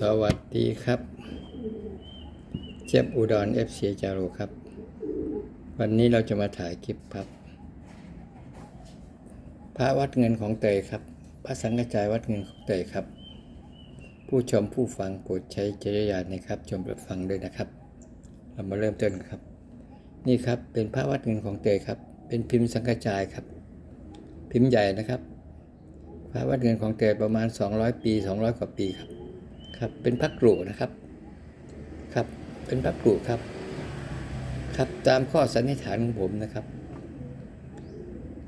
สวัสดีครับ เจ็บอุดรเอฟซีจารุครับ วันนี้เราจะมาถ่ายคลิปครับ พระวัดเงินของเตยครับ พระสังฆจายวัดเงินของเตยครับ ผู้ชมผู้ฟังโปรดใช้จริยานะครับ ชมและฟังด้วยนะครับ เรามาเริ่มต้นครับ นี่ครับเป็นพระวัดเงินของเตยครับ เป็นพิมพ์สังฆจายครับ พิมพ์ใหญ่นะครับ พระวัดเงินของเตยประมาณ 200 ปี 200 กว่าปีครับ ครับ เป็นพระกรุนะครับ ครับ เป็นพระกรุครับ ครับ ตามข้อสันนิษฐานของผมนะครับ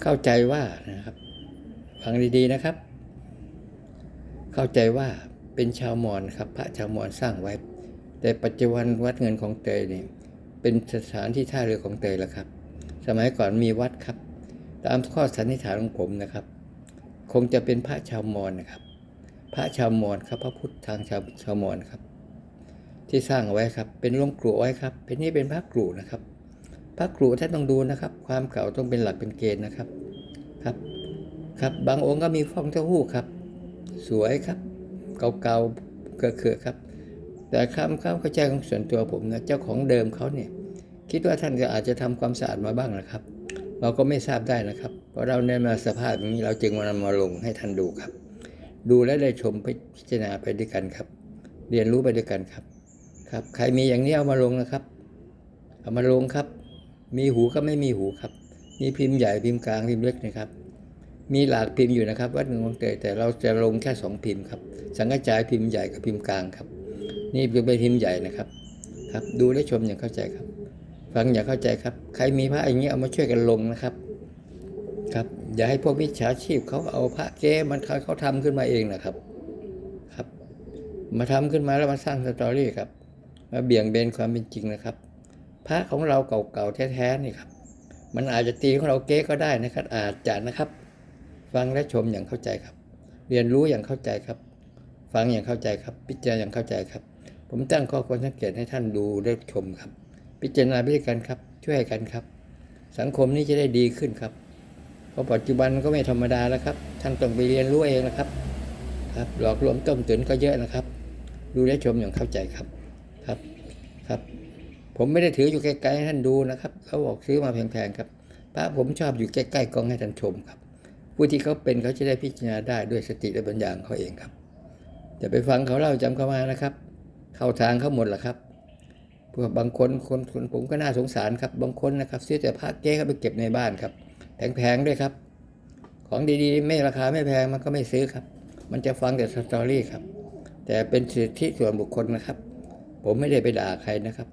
เข้าใจว่านะครับฟังดีๆนะครับ เข้าใจว่าเป็นชาวมอญครับ พระชาวมอญสร้างไว้ แต่ปัจจุบันวัดเงินของเตยเนี่ยเป็นสถานที่ท่าเรือของเตยแล้วครับ สมัยก่อนมีวัดครับ ตามข้อสันนิษฐานของผมนะครับ คงจะเป็นพระชาวมอญนะครับ พระชาวมอญครับ พระพุทธทางชาวชาวมอญครับ ที่สร้างเอาไว้ครับ เป็นหลวงกรุไว้ครับ เป็นนี่เป็นพระกรุนะครับ พระกรุท่านต้องดูนะครับ ความเก่าต้องเป็นหลักเป็นเกณฑ์นะครับครับครับบางองค์ก็มีฟองเต้าหู้ครับ สวยครับ เก่าๆเกือๆครับ แต่คำข้ามเข้าใจของส่วนตัวผมนะเจ้าของเดิมเขาเนี่ยคิดว่าท่านก็อาจจะทำความสะอาดมาบ้างนะครับ เราก็ไม่ทราบได้นะครับ เพราะเราในมาสภาพนี้เราจึงมานำมาลงให้ท่านดูครับ ดูและได้ชมพิจารณาไปด้วยกันครับ เรียนรู้ไปด้วยกันครับ ครับ ใครมีอย่างนี้เอามาลงนะครับ เอามาลงครับ มีหูก็ไม่มีหูครับ มีพิมพ์ใหญ่พิมพ์กลางพิมพ์เล็กนะครับ มีหลากพิมพ์อยู่นะครับวัดหนึ่งของเตยแต่เราจะลงแค่สองพิมพ์ครับ สังกระจายพิมพ์ใหญ่กับพิมพ์กลางครับ นี่เป็นพิมพ์ใหญ่นะครับ ครับ ดูและชมอย่างเข้าใจครับ ฟังอย่างเข้าใจครับ ใครมีพระอย่างนี้เอามาช่วยกันลงนะครับ อย่าให้พวกมิจฉาชีพเขาเอาพระเก๊มันเขาเขาทำขึ้นมาเองนะครับ ครับ มาทำขึ้นมาแล้วมาสร้างสตอรี่ครับ มาเบี่ยงเบนความเป็นจริงนะครับ พระของเราเก่าๆแท้ๆนี่ครับ มันอาจจะตีของเราเก๊ก็ได้นะครับ อาจจะนะครับ ฟังและชมอย่างเข้าใจครับ เรียนรู้อย่างเข้าใจครับ ฟังอย่างเข้าใจครับ พิจารณาอย่างเข้าใจครับ ผมตั้งข้อควรสังเกตให้ท่านดูและชมครับ พิจารณาไปด้วยกันครับ ช่วยกันครับ สังคมนี้จะได้ดีขึ้นครับ เพราะปัจจุบันก็ไม่ธรรมดาแล้วครับ ท่านต้องไปเรียนรู้เองนะครับ ครับ หลอกลวงต้มตุ๋นก็เยอะนะครับ ดูและชมอย่างเข้าใจครับ ครับ ครับ ผมไม่ได้ถืออยู่ไกลๆให้ท่านดูนะครับ เขาบอกซื้อมาแพงๆครับพระผมชอบอยู่ใกล้ๆกล้องให้ท่านชมครับ ผู้ที่เขาเป็นเขาจะได้พิจารณาได้ด้วยสติและปัญญาของเขาเองครับอย่าไปฟังเขาเล่าจำเขามานะครับ เข้าทางเขาหมดแหละครับพวกบางคนคนคนผมก็น่าสงสารครับ บางคนนะครับซื้อแต่พระเก๊เขาไปเก็บในบ้านครับ แพงๆด้วยครับ ของดีๆ ไม่ราคาไม่แพงมันก็ไม่ซื้อครับ มันจะฟังแต่สตอรี่ครับ แต่เป็นสิทธิส่วนบุคคลนะครับ ผมไม่ได้ไปด่าใครนะครับ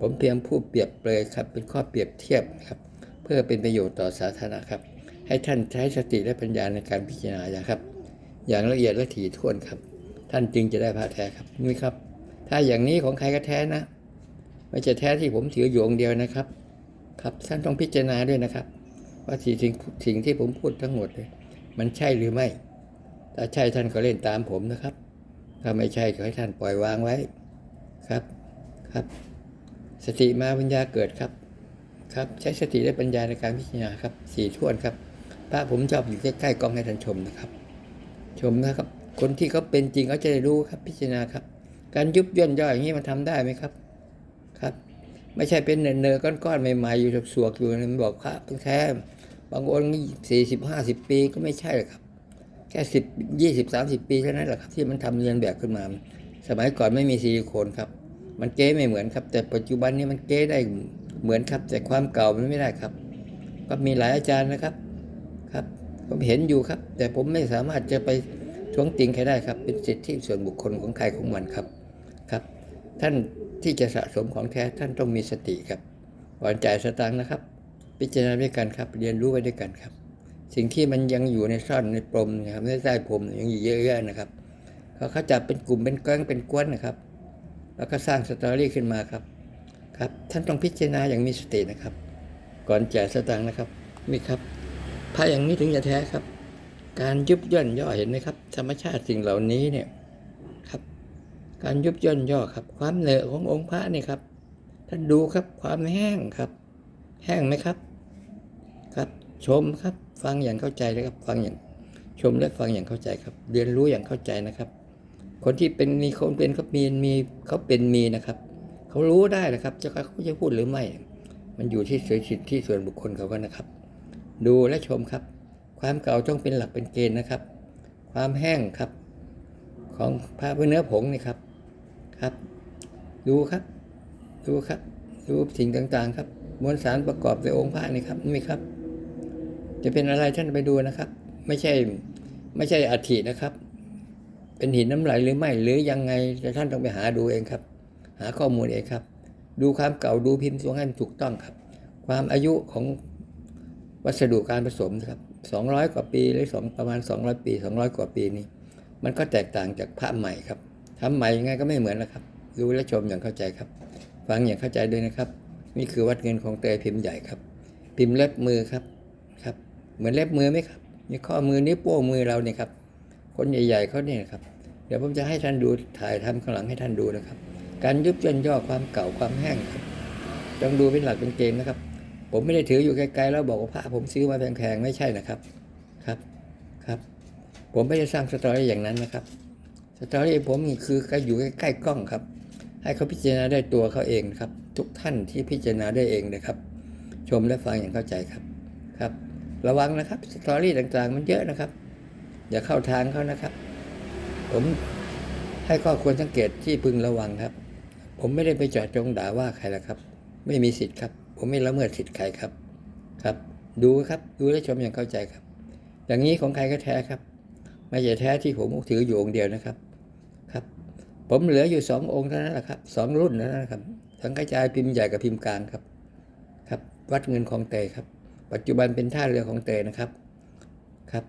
ผมเพียงผู้เปรียบเปรยครับ เป็นข้อเปรียบเทียบครับ เพื่อเป็นประโยชน์ต่อสาธารณะครับ ให้ท่านใช้สติและปัญญาในการพิจารณาอย่างครับ อย่างละเอียดและถี่ถ้วนครับ ท่านจึงจะได้พระแท้ครับนี่ครับ ถ้าอย่างนี้ของใครก็แท้นะไม่ใช่แท้ที่ผมถืออยู่องเดียวนะครับ ครับท่านต้องพิจารณาด้วยนะครับ ว่าสิ่งสิ่งที่ผมพูดทั้งหมดเลยมันใช่หรือไม่ ถ้าใช่ท่านก็เล่นตามผมนะครับ ถ้าไม่ใช่ก็ให้ท่านปล่อยวางไว้ครับครับ สติมาปัญญาเกิดครับครับ ใช้สติและปัญญาในการพิจารณาครับสี่ท่วนครับพระผมชอบอยู่ใกล้ๆกล้องให้ท่านชมนะครับ ชมนะครับ คนที่เขาเป็นจริงเขาจะได้รู้ครับพิจารณาครับ การยุบย่นย่ออย่างนี้มันทำได้ไหมครับครับ ไม่ใช่เป็นเนื้อๆก้อนๆใหม่ๆอยู่สวกๆอยู่นะมันบอกพระเป็นแท้ บางคนี่สี่สิบห้าสิบปีก็ไม่ใช่หรอกครับ แค่สิบยี่สิบสามสิบปีเท่านั้นแหละครับ ที่มันทำเรียนแบบขึ้นมา สมัยก่อนไม่มีซิลิโคนครับ มันเก๊ไม่เหมือนครับ แต่ปัจจุบันนี้มันเก๊ได้เหมือนครับ แต่ความเก่ามันไม่ได้ครับ ก็มีหลายอาจารย์นะครับครับ ผมเห็นอยู่ครับ แต่ผมไม่สามารถจะไปท้วงติงใครได้ครับ เป็นสิทธิส่วนบุคคลของใครของมันครับครับ ท่านที่จะสะสมของแท้ท่านต้องมีสติครับก่อนจ่ายสตางค์นะครับ พิจารณาด้วยกันครับ เรียนรู้ไปด้วยกันครับ สิ่งที่มันยังอยู่ในซ่อนในปมนะครับในใต้ผมยังอยู่เยอะแยะนะครับเขาเขาจับเป็นกลุ่มเป็นแก๊งเป็นกวนนะครับ แล้วก็สร้างสตอรี่ขึ้นมาครับครับ ท่านต้องพิจารณาอย่างมีสตินะครับ ก่อนจ่ายสตางค์นะครับนี่ครับพระอย่างนี้ถึงจะแท้ครับ การยุบย่นย่อเห็นไหมครับ ธรรมชาติสิ่งเหล่านี้เนี่ยครับ การยุบย่นย่อครับ ความเหนอะขององค์พระนี่ครับท่านดูครับความแห้งครับ แห้งไหมครับ ชมครับ ฟังอย่างเข้าใจเลยครับ ฟังอย่างชมและฟังอย่างเข้าใจครับ เรียนรู้อย่างเข้าใจนะครับ คนที่เป็นมีคนเป็นเขามีมีเขาเป็นมีนะครับ เขารู้ได้นะครับจะเขาจะพูดหรือไม่ มันอยู่ที่ส่วนสิทธิส่วนบุคคลเขาก็นะครับ ดูและชมครับ ความเก่าต้องเป็นหลักเป็นเกณฑ์นะครับ ความแห้งครับ ของพระเนื้อผงนี่ครับครับ ดูครับ ดูครับ ดูสิ่งต่างๆ ครับมวลสารประกอบในองค์พระนี่ครับนี่ครับ จะเป็นอะไรท่านไปดูนะครับ ไม่ใช่ไม่ใช่อัฐินะครับ เป็นหินน้ำไหลหรือไม่หรือยังไงแต่ท่านต้องไปหาดูเองครับ หาข้อมูลเองครับ ดูความเก่าดูพิมพ์ทรงให้มันถูกต้องครับ ความอายุของวัสดุการผสมครับ200กว่าปีหรือสองประมาณ200ปี200กว่าปีนี้ มันก็แตกต่างจากพระใหม่ครับทำใหม่ยังไงก็ไม่เหมือนนะครับดูและชมอย่างเข้าใจครับ ฟังอย่างเข้าใจด้วยนะครับ นี่คือวัดเงินของเตยพิมพ์ใหญ่ครับ พิมพ์เล็บมือครับครับ เหมือนเล็บมือไหมครับนี่ข้อมือนิ้วโป้งมือเราเนี่ยครับ คนใหญ่ๆเขาเนี่ยครับเดี๋ยวผมจะให้ท่านดูถ่ายทำข้างหลังให้ท่านดูนะครับ การยุบย่นย่อความเก่าความแห้งครับต้องดูเป็นหลักเป็นเกณฑ์นะครับ ผมไม่ได้ถืออยู่ไกลๆแล้วบอกว่าพระผมซื้อมาแพงๆไม่ใช่นะครับครับครับ ผมไม่ได้สร้างสตอรี่อย่างนั้นนะครับสตอรี่ผมคือการอยู่ใกล้ๆกล้องครับ ให้เขาพิจารณาได้ตัวเขาเองครับ ทุกท่านที่พิจารณาได้เองนะครับ ชมและฟังอย่างเข้าใจครับ ระวังนะครับสตอรี่ต่างๆ มันเยอะนะครับ อย่าเข้าทางเขานะครับ ผมให้ข้อควรสังเกตที่พึงระวังครับ ผมไม่ได้ไปจาะจงด่าว่าใครละครับ ไม่มีสิทธิ์ครับ ผมไม่ละเมิดสิทธิ์ใครครับครับ ดูครับดูและชมอย่างเข้าใจครับ อย่างนี้ของใครก็แท้ครับ ไม่ใช่แท้ที่ผมถืออยู่องค์เดียวนะครับครับ ผมเหลืออยู่สององค์เท่านั้นแหละครับสองรุ่นเท่านั้นครับสังกระจายพิมพ์ใหญ่กับพิมพ์กลางครับ ครับ วัดเงินของเตยครับ ปัจจุบันเป็นท่าเรือของเตยนะครับครับ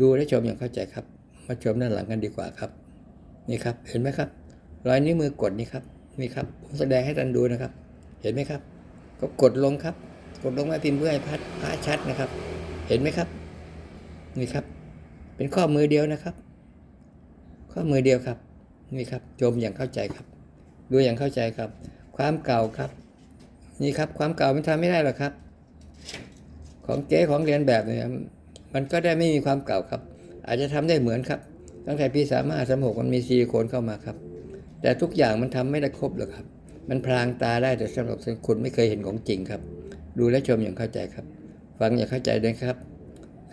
ดูและชมอย่างเข้าใจครับ มาชมด้านหลังกันดีกว่าครับ นี่ครับ เห็นไหมครับ รอยนิ้วมือกดนี่ครับนี่ครับผมแสดงให้ท่านดูนะครับ เห็นไหมครับ ก็กดลงครับ กดลงมาพิมพ์เพื่อให้พัดพระชัดนะครับ เห็นไหมครับ นี่ครับ เป็นข้อมือเดียวนะครับ ข้อมือเดียวครับ นี่ครับชมอย่างเข้าใจครับ ดูอย่างเข้าใจครับ ความเก่าครับ นี่ครับ ความเก่ามันทำไม่ได้หรอกครับ ของเก๊ของเรียนแบบเนี่ยมันก็ได้ไม่มีความเก่าครับ อาจจะทำได้เหมือนครับ ตั้งแต่ปีสามห้าสามหกมันมีซิลิโคนเข้ามาครับ แต่ทุกอย่างมันทำไม่ได้ครบหรอกครับ มันพรางตาได้แต่สำหรับคุณไม่เคยเห็นของจริงครับ ดูและชมอย่างเข้าใจครับ ฟังอย่างเข้าใจด้วยครับ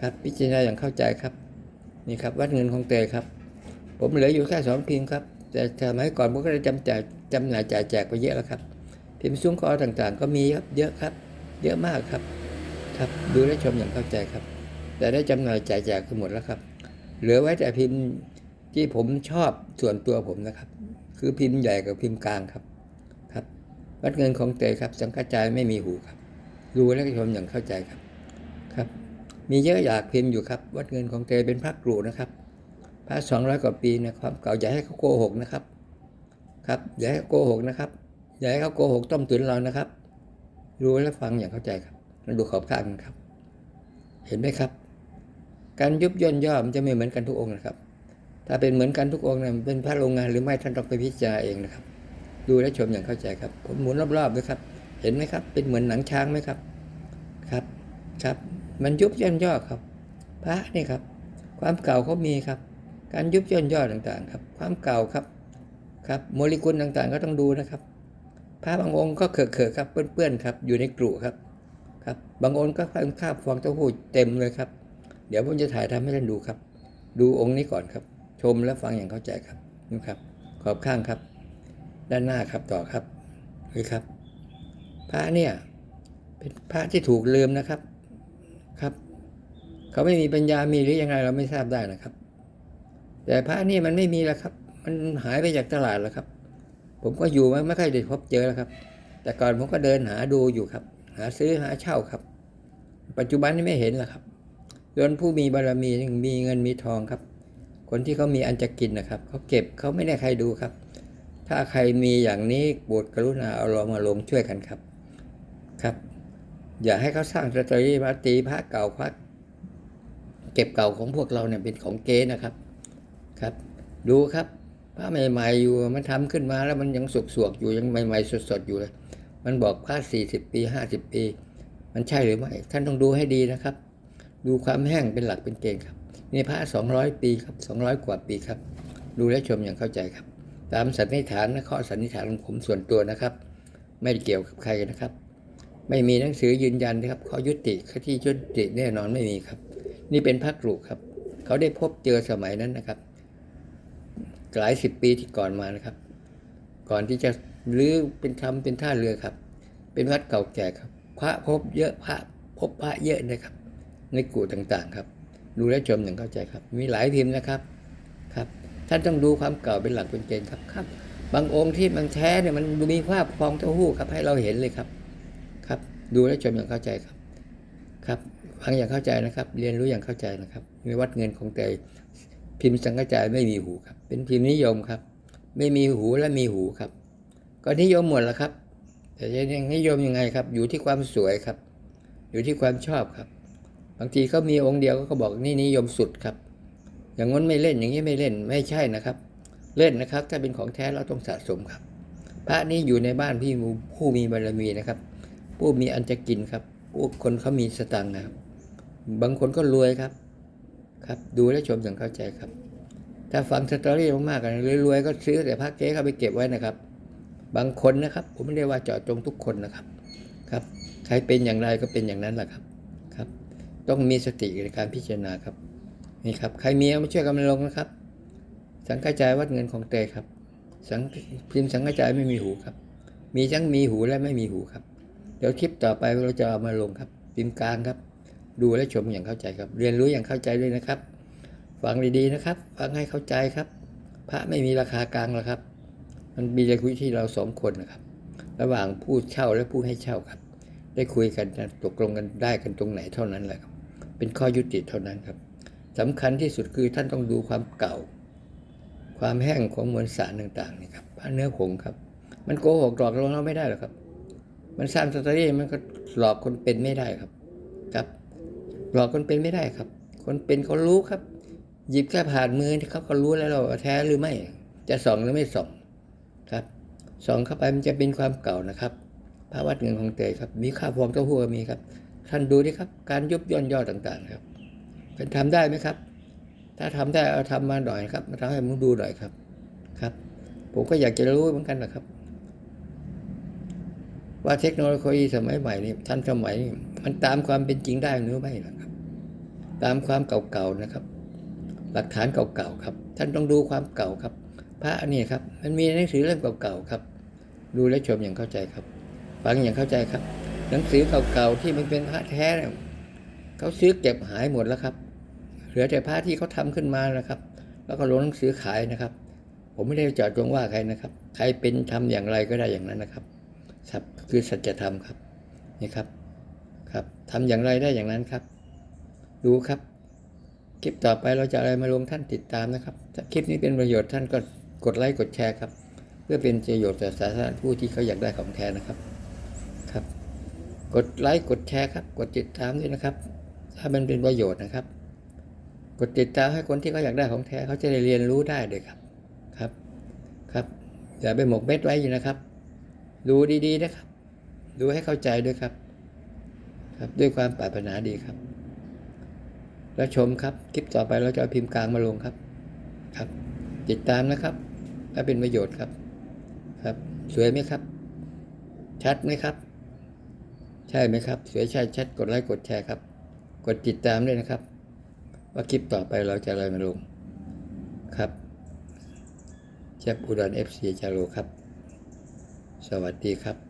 ครับ พิจารณาอย่างเข้าใจครับ นี่ครับวัดเงินของเตยครับ ผมเหลืออยู่แค่สองพิมพ์ครับ แต่สมัยก่อนผมก็ได้จำจ่ายจำหน่ายจ่ายแจกไปเยอะแล้วครับพิมพ์ซุ้มคอต่างๆ ก็มีครับเยอะครับ เยอะมากครับ ครับ ดูและชมอย่างเข้าใจครับ แต่ได้จำหน่ายจ่ายแจกคือหมดแล้วครับ เหลือไว้แต่พิมพ์ที่ผมชอบส่วนตัวผมนะครับ คือพิมพ์ใหญ่กับพิมพ์กลางครับครับ วัดเงินของเตยครับ สังกัจจไม่มีหูครับ ดูและชมอย่างเข้าใจครับครับ มีเยอะอยากพิมพ์อยู่ครับ วัดเงินของเตยเป็นพระกรูนะครับพระสองร้อยกว่าปีนะความเก่าอย่าให้เขาโกหกนะครับ ครับอย่าให้เขาโกหกนะครับอย่าให้เขาโกหกต้มตุ๋นเรานะครับ รู้และฟังอย่างเข้าใจครับ แล้วดูขอบข้างกันครับ เห็นไหมครับ การยุบย่นย่อมันจะไม่เหมือนกันทุกองค์นะครับ ถ้าเป็นเหมือนกันทุกองค์เนี่ยมันเป็นพระโรงงานหรือไม่ท่านต้องไปพิจารณาเองนะครับ ดูและชมอย่างเข้าใจครับผมหมุนรอบๆด้วยครับ เห็นไหมครับ เป็นเหมือนหนังช้างไหมครับ ครับ ครับ มันยุบย่นย่อครับ พระนี่ครับ ความเก่าเขามีครับ การยุบย่นย่อต่างๆ ครับ ความเก่าครับ ครับโมเลกุลต่างๆ ก็ต้องดูนะครับพระบางองค์ก็เขอะๆครับเปื้อนๆครับอยู่ในกลุ่ครับ ครับ บางองค์ก็คาบฟองเต้าหู้เต็มเลยครับ เดี๋ยวผมจะถ่ายทำให้ท่านดูครับ ดูองค์นี้ก่อนครับ ชมและฟังอย่างเข้าใจครับนี่ครับ ขอบข้างครับ ด้านหน้าครับต่อครับนี่ครับ พระเนี่ย เป็นพระที่ถูกลืมนะครับครับ เขาไม่มีปัญญามีหรือยังไงเราไม่ทราบได้นะครับ แต่พระนี่มันไม่มีแล้วครับ มันหายไปจากตลาดแล้วครับ ผมก็อยู่ไม่ไม่ค่อยได้พบเจอแล้วครับ แต่ก่อนผมก็เดินหาดูอยู่ครับ หาซื้อหาเช่าครับ ปัจจุบันนี้ไม่เห็นแล้วครับจนผู้มีบารมีมีเงินมีทองครับ คนที่เขามีอันจะกินนะครับเขาเก็บเขาไม่ได้ใครดูครับ ถ้าใครมีอย่างนี้โปรดกรุณาเอาลงมาลงช่วยกันครับครับ อย่าให้เขาสร้างสตรีมาตีพระเก่าพระเก็บเก่าของพวกเราเนี่ยเป็นของเก๊นะครับครับ ดูครับพระใหม่ๆอยู่มันทำขึ้นมาแล้วมันยังสวกๆอยู่ยังใหม่ๆสดๆอยู่เลย มันบอกพระสี่สิบปีห้าสิบปี มันใช่หรือไม่ท่านต้องดูให้ดีนะครับ ดูความแห้งเป็นหลักเป็นเกณฑ์ครับนี่พระสองร้อยปีครับสองร้อยกว่าปีครับ ดูและชมอย่างเข้าใจครับ ตามสันนิษฐานนะข้อสันนิษฐานของผมส่วนตัวนะครับ ไม่เกี่ยวกับใครนะครับ ไม่มีหนังสือยืนยันนะครับข้อยุติข้อที่ยุติแน่นอนไม่มีครับ นี่เป็นพักลูกครับ เขาได้พบเจอสมัยนั้นนะครับ หลายสิบปีที่ก่อนมานะครับ ก่อนที่จะ หรือเป็นทำเป็นท่าเรือครับ เป็นวัดเก่าแก่ครับ พระพบเยอะพระพบพระเยอะนะครับ ในกู่ต่างๆครับ ดูและชมอย่างเข้าใจครับ มีหลายพิมนะครับครับ ท่านต้องดูความเก่าเป็นหลักเป็นเกณฑ์ครับครับ บางองค์ที่มันแท้เนี่ยมันมีภาพฟองเต้าหู้ครับให้เราเห็นเลยครับครับ ดูและชมอย่างเข้าใจครับครับฟังอย่างเข้าใจนะครับ เรียนรู้อย่างเข้าใจนะครับมีวัดเงินของเตยพิมพ์สังกระจายไม่มีหูครับ เป็นพิมพ์นิยมครับ ไม่มีหูและมีหูครับ ก็นิยมหมดแล้วครับ แต่จะยังนิยมยังไงครับ อยู่ที่ความสวยครับ อยู่ที่ความชอบครับ บางทีเขามีองค์เดียวก็บอกนี่นิยมสุดครับ อย่างง้นไม่เล่นอย่างนี้ไม่เล่นไม่ใช่นะครับ เล่นนะครับ ถ้าเป็นของแท้เราต้องสะสมครับ พระนี่อยู่ในบ้านพี่ผู้มีบารมีนะครับ ผู้มีอันจะกินครับผู้คนเขามีสตังค์นะครับ บางคนก็รวยครับ ครับ ดูและชมอย่างเข้าใจครับ ถ้าฟังสตอรี่มากๆกันรวยๆก็ซื้อแต่พระเก๊เข้าไปเก็บไว้นะครับ บางคนนะครับ ผมไม่ได้ว่าเจาะจงทุกคนนะครับครับ ใครเป็นอย่างไรก็เป็นอย่างนั้นแหละครับครับ ต้องมีสติในการพิจารณาครับนี่ครับใครมีเอามาช่วยกันลงนะครับ สังกระจายวัดเงินของเตยครับ สังพิมพ์สังกระจายไม่มีหูครับ มีทั้งมีหูและไม่มีหูครับ เดี๋ยวคลิปต่อไปเราจะเอามาลงครับ พิมพ์กลางครับ ดูและชมอย่างเข้าใจครับ เรียนรู้อย่างเข้าใจด้วยนะครับฟังดีๆนะครับ ฟังให้เข้าใจครับ พระไม่มีราคากลางหรอกครับ มันมีแต่คุยที่เราสองคนนะครับ ระหว่างผู้เช่าและผู้ให้เช่าครับ ได้คุยกันตกลงกันได้กันตรงไหนเท่านั้นแหละครับ เป็นข้อยุติเท่านั้นครับสำคัญที่สุดคือท่านต้องดูความเก่า ความแห้งของมวลสารต่างๆนี่ครับพระเนื้อผงครับ มันโกหกหลอกเราเราไม่ได้หรอกครับ มันสร้างสตอรี่มันก็หลอกคนเป็นไม่ได้ครับครับ หลอกคนเป็นไม่ได้ครับ คนเป็นเขารู้ครับ หยิบแค่ผ่านมือที่เขาก็รู้แล้วเราแท้หรือไม่ จะส่องหรือไม่ส่อง ครับส่องเข้าไปมันจะเป็นความเก่านะครับพระวัดเงินของเตยครับ มีค่าฟองเต้าหู้มีครับ ท่านดูดิครับ การยุบย่นย่อต่างๆครับเป็นทำได้ไหมครับ ถ้าทำได้เอาทำมาหน่อยครับมาทำให้ผมดูหน่อยครับครับ ผมก็อยากจะรู้เหมือนกันนะครับ ว่าเทคโนโลยีสมัยใหม่นี่ทันสมัยนี่มันตามความเป็นจริงได้หรือไม่นะครับ ตามความเก่าๆนะครับ หลักฐานเก่าๆครับ ท่านต้องดูความเก่าครับ พระนี่ครับ มันมีหนังสือเล่มเก่าๆครับ ดูและชมอย่างเข้าใจครับ ฟังอย่างเข้าใจครับ หนังสือเก่าๆที่มันเป็นพระแท้เนี่ยเขาซื้อเก็บหายหมดแล้วครับ เหลือแต่พระที่เขาทำขึ้นมานะครับ แล้วก็ลงหนังสือขายนะครับ ผมไม่ได้จาะจงว่าใครนะครับ ใครเป็นทำอย่างไรก็ได้อย่างนั้นนะครับครับคือสัจธรรมครับนี่ครับครับทำอย่างไรได้อย่างนั้นครับ ดูครับ คลิปต่อไปเราจะอะไรมาลงท่านติดตามนะครับถ้าคลิปนี้เป็นประโยชน์ท่านก็ กดไลค์กดแชร์ครับ เพื่อเป็นประโยชน์ต่อสาธารณผู้ที่เขาอยากได้ของแท้นะครับครับ กดไลค์กดแชร์ครับ กดติดตามด้วยนะครับ ถ้ามันเป็นประโยชน์นะครับ กดติดตามให้คนที่เขาอยากได้ของแท้เขาจะได้เรียนรู้ได้เลยครับครับครับอย่าไปหมกเม็ดไว้อยู่นะครับ ดูดีๆนะครับ ดูให้เข้าใจด้วยครับ ครับด้วยความปรารถนาดีครับ แล้วชมครับคลิปต่อไปเราจะพิมพ์กลางมาลงครับครับ ติดตามนะครับ ถ้าเป็นประโยชน์ครับ ครับ สวยไหมครับ ชัดไหมครับ ใช่ไหมครับ สวยใช่ชัดกดไลค์กดแชร์ครับ กดติดตามด้วยนะครับ ว่าคลิปต่อไปเราจะอะไรมาลงครับแจ็คอุดรเอฟซีจาโรครับ สวัสดีครับ